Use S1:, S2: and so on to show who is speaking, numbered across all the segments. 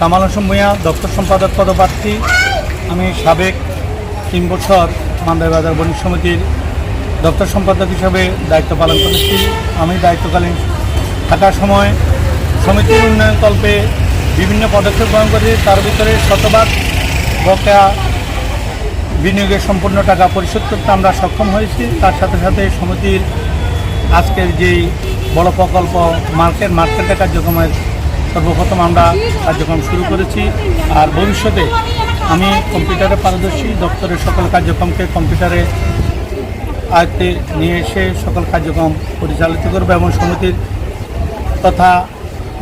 S1: কামাল হোসেন ভূঁইয়া, দপ্তর সম্পাদক, পদপ্রার্থী, আমি সাবেক তিন বছর মান্দারবাজার বণিক সমিতির দপ্তর সম্পাদক হিসাবে দায়িত্ব পালন করেছি। আমি দায়িত্বকালীন থাকার সময় সমিতির উন্নয়নকল্পে বিভিন্ন পদক্ষেপ গ্রহণ করেছি। তার ভিতরে শতভাগ বকেয়া বিনিয়োগের সম্পূর্ণ টাকা পরিশোধ করতে আমরা সক্ষম হয়েছি। তার সাথে সাথে সমিতির আজকের যেই বড় প্রকল্প, মার্কেট, মার্কেটের কার্যক্রমের সর্বপ্রথম আমরা কার্যক্রম শুরু করেছি আর ভবিষ্যতে আমি কম্পিউটারে পারদর্শী দপ্তরের সকল কার্যক্রমকে কম্পিউটারে আয়ত্তে নিয়ে এসে সকল কার্যক্রম পরিচালিত করবে এবং সমিতির তথা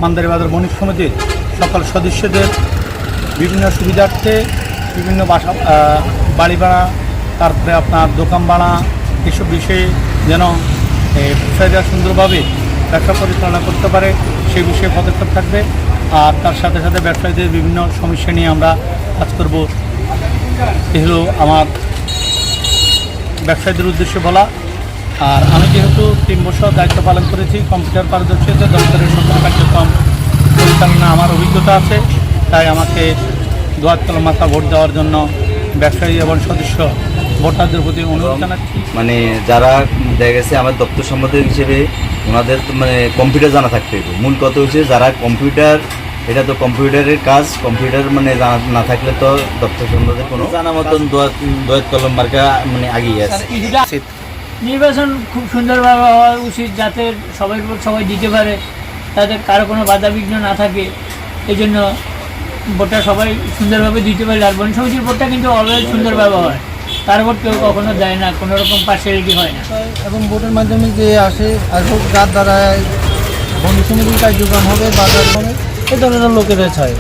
S1: মান্দারিবাজার বণিক সমিতির সকল সদস্যদের বিভিন্ন সুবিধার্থে বিভিন্ন বাসা বাড়ি ভাড়া, তারপরে আপনার দোকান ভাড়া, এসব বিষয়ে যেন সুন্দরভাবে ব্যবসা পরিচালনা করতে পারে। সেই বিষয়ে পদক্ষেপ থাকবে। আর তার সাথে সাথে ব্যবসায়ীদের বিভিন্ন সমস্যা নিয়ে আমরা কাজ করব। এ হলো আমার ব্যবসায়ীদের উদ্দেশ্যে বলা। আর আমি যেহেতু তিন বছর দায়িত্ব পালন করেছি কম্পিউটার পারদর্শিতা দপ্তরের সকল কার্যক্রম পরিচালনা আমার অভিজ্ঞতা আছে। তাই আমাকে দোয়াত কলম মাথা ভোট দেওয়ার জন্য ব্যবসায়ী এবং সদস্য ভোটারদের প্রতি অনুরোধ জানাচ্ছি।
S2: মানে যারা দেখা গেছে আমার দপ্তর সম্পাদক হিসেবে ওনাদের তো মানে কম্পিউটার জানা থাকতে হবে মূল কথা হচ্ছে যারা কম্পিউটার এটা তো কম্পিউটারের কাজ কম্পিউটার মানে জানা না থাকলে তো দপ্তর সম্পাদক কোনো জানা মতন দোয়াত কলম মার্কা মানে আগিয়ে আছে।
S3: নির্বাচন খুব সুন্দরভাবে হওয়া উচিত যাতে সবাই সবাই দিতে পারে তাতে কারও কোনো বাধা বিঘ্ন না থাকে। এই জন্য ভোটটা সবাই সুন্দরভাবে দিতে পারে আর বন সমিতির ভোটটা কিন্তু অলওয়েজ সুন্দরভাবে হয়। তারপর কেউ কখনো দেয় না, কোনো রকম পার্সিয়ালিটি হয় না।
S4: এবং ভোটের মাধ্যমে যে আসে আসুক যার দ্বারা বন্ধু সমিতির কার্যক্রম হবে, বাজার হবে, এ ধরনের লোকেরা চায়